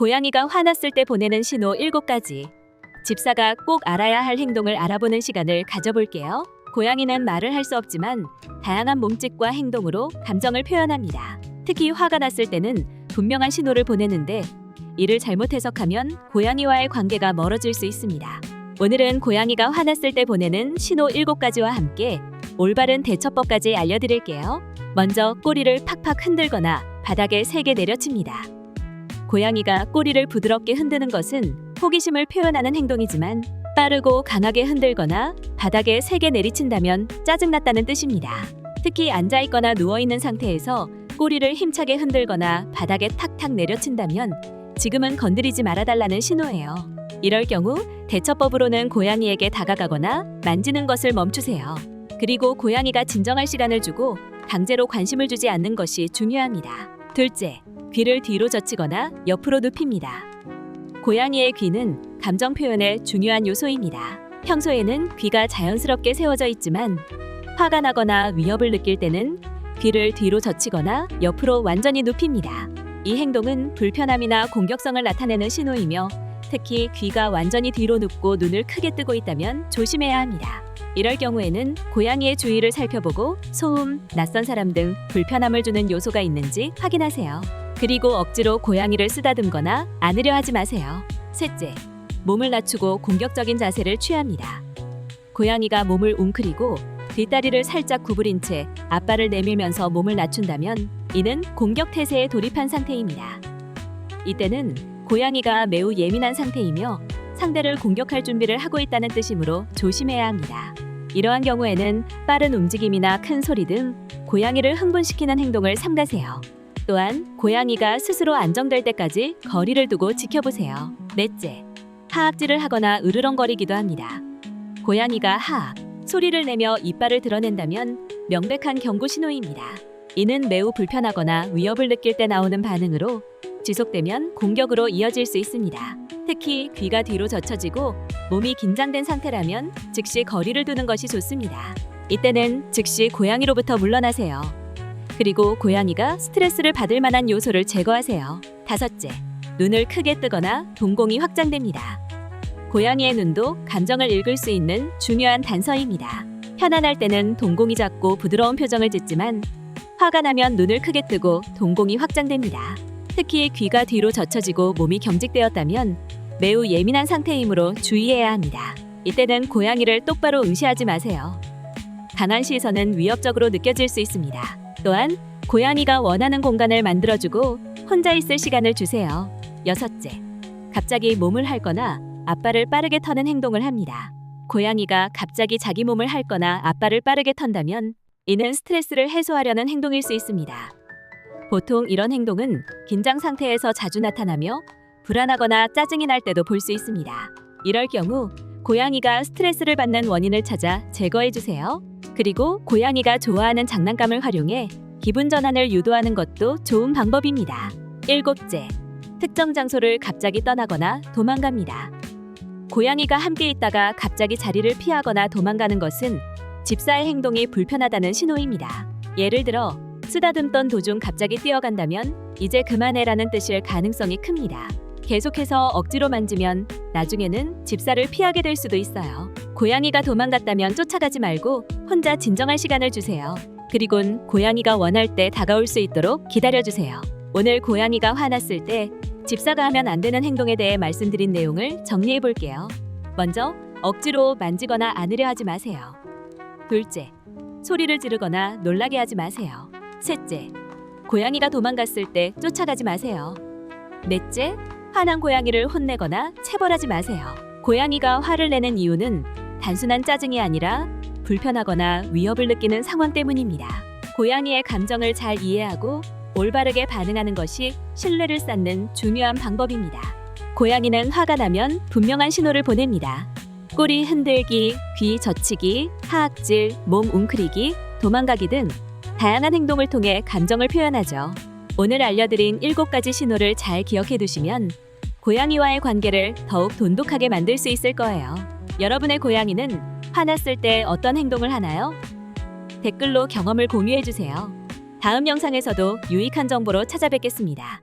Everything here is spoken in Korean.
고양이가 화났을 때 보내는 신호 7가지. 집사가 꼭 알아야 할 행동을 알아보는 시간을 가져볼게요. 고양이는 말을 할 수 없지만 다양한 몸짓과 행동으로 감정을 표현합니다. 특히 화가 났을 때는 분명한 신호를 보내는데 이를 잘못 해석하면 고양이와의 관계가 멀어질 수 있습니다. 오늘은 고양이가 화났을 때 보내는 신호 7가지와 함께 올바른 대처법까지 알려드릴게요. 먼저 꼬리를 팍팍 흔들거나 바닥에 세게 내려칩니다. 고양이가 꼬리를 부드럽게 흔드는 것은 호기심을 표현하는 행동이지만 빠르고 강하게 흔들거나 바닥에 세게 내리친다면 짜증났다는 뜻입니다. 특히 앉아 있거나 누워 있는 상태에서 꼬리를 힘차게 흔들거나 바닥에 탁탁 내려친다면 지금은 건드리지 말아달라는 신호예요. 이럴 경우 대처법으로는 고양이에게 다가가거나 만지는 것을 멈추세요. 그리고 고양이가 진정할 시간을 주고 강제로 관심을 주지 않는 것이 중요합니다. 둘째, 귀를 뒤로 젖히거나 옆으로 눕힙니다. 고양이의 귀는 감정 표현의 중요한 요소입니다. 평소에는 귀가 자연스럽게 세워져 있지만 화가 나거나 위협을 느낄 때는 귀를 뒤로 젖히거나 옆으로 완전히 눕힙니다. 이 행동은 불편함이나 공격성을 나타내는 신호이며 특히 귀가 완전히 뒤로 눕고 눈을 크게 뜨고 있다면 조심해야 합니다. 이럴 경우에는 고양이의 주위를 살펴보고 소음, 낯선 사람 등 불편함을 주는 요소가 있는지 확인하세요. 그리고 억지로 고양이를 쓰다듬거나 안으려 하지 마세요. 셋째, 몸을 낮추고 공격적인 자세를 취합니다. 고양이가 몸을 웅크리고 뒷다리를 살짝 구부린 채 앞발을 내밀면서 몸을 낮춘다면 이는 공격 태세에 돌입한 상태입니다. 이때는 고양이가 매우 예민한 상태이며 상대를 공격할 준비를 하고 있다는 뜻이므로 조심해야 합니다. 이러한 경우에는 빠른 움직임이나 큰 소리 등 고양이를 흥분시키는 행동을 삼가세요. 또한 고양이가 스스로 안정될 때까지 거리를 두고 지켜보세요. 넷째, 하악질을 하거나 으르렁거리기도 합니다. 고양이가 하악, 소리를 내며 이빨을 드러낸다면 명백한 경고 신호입니다. 이는 매우 불편하거나 위협을 느낄 때 나오는 반응으로 지속되면 공격으로 이어질 수 있습니다. 특히 귀가 뒤로 젖혀지고 몸이 긴장된 상태라면 즉시 거리를 두는 것이 좋습니다. 이때는 즉시 고양이로부터 물러나세요. 그리고 고양이가 스트레스를 받을 만한 요소를 제거하세요. 다섯째, 눈을 크게 뜨거나 동공이 확장됩니다. 고양이의 눈도 감정을 읽을 수 있는 중요한 단서입니다. 편안할 때는 동공이 작고 부드러운 표정을 짓지만 화가 나면 눈을 크게 뜨고 동공이 확장됩니다. 특히 귀가 뒤로 젖혀지고 몸이 경직되었다면 매우 예민한 상태이므로 주의해야 합니다. 이때는 고양이를 똑바로 응시하지 마세요. 강한 시선은 위협적으로 느껴질 수 있습니다. 또한 고양이가 원하는 공간을 만들어주고 혼자 있을 시간을 주세요. 여섯째, 갑자기 몸을 핥거나 앞발을 빠르게 터는 행동을 합니다. 고양이가 갑자기 자기 몸을 핥거나 앞발을 빠르게 턴다면 이는 스트레스를 해소하려는 행동일 수 있습니다. 보통 이런 행동은 긴장 상태에서 자주 나타나며 불안하거나 짜증이 날 때도 볼 수 있습니다. 이럴 경우 고양이가 스트레스를 받는 원인을 찾아 제거해 주세요. 그리고 고양이가 좋아하는 장난감을 활용해 기분 전환을 유도하는 것도 좋은 방법입니다. 일곱째, 특정 장소를 갑자기 떠나거나 도망갑니다. 고양이가 함께 있다가 갑자기 자리를 피하거나 도망가는 것은 집사의 행동이 불편하다는 신호입니다. 예를 들어 쓰다듬던 도중 갑자기 뛰어간다면 이제 그만해라는 뜻일 가능성이 큽니다. 계속해서 억지로 만지면 나중에는 집사를 피하게 될 수도 있어요. 고양이가 도망갔다면 쫓아가지 말고 혼자 진정할 시간을 주세요. 그리곤 고양이가 원할 때 다가올 수 있도록 기다려 주세요. 오늘 고양이가 화났을 때 집사가 하면 안 되는 행동에 대해 말씀드린 내용을 정리해 볼게요. 먼저 억지로 만지거나 안으려 하지 마세요. 둘째, 소리를 지르거나 놀라게 하지 마세요. 셋째, 고양이가 도망갔을 때 쫓아가지 마세요. 넷째, 화난 고양이를 혼내거나 체벌하지 마세요. 고양이가 화를 내는 이유는 단순한 짜증이 아니라 불편하거나 위협을 느끼는 상황 때문입니다. 고양이의 감정을 잘 이해하고 올바르게 반응하는 것이 신뢰를 쌓는 중요한 방법입니다. 고양이는 화가 나면 분명한 신호를 보냅니다. 꼬리 흔들기, 귀 젖히기, 하악질, 몸 웅크리기, 도망가기 등 다양한 행동을 통해 감정을 표현하죠. 오늘 알려드린 7가지 신호를 잘 기억해 두시면 고양이와의 관계를 더욱 돈독하게 만들 수 있을 거예요. 여러분의 고양이는 화났을 때 어떤 행동을 하나요? 댓글로 경험을 공유해 주세요. 다음 영상에서도 유익한 정보로 찾아뵙겠습니다.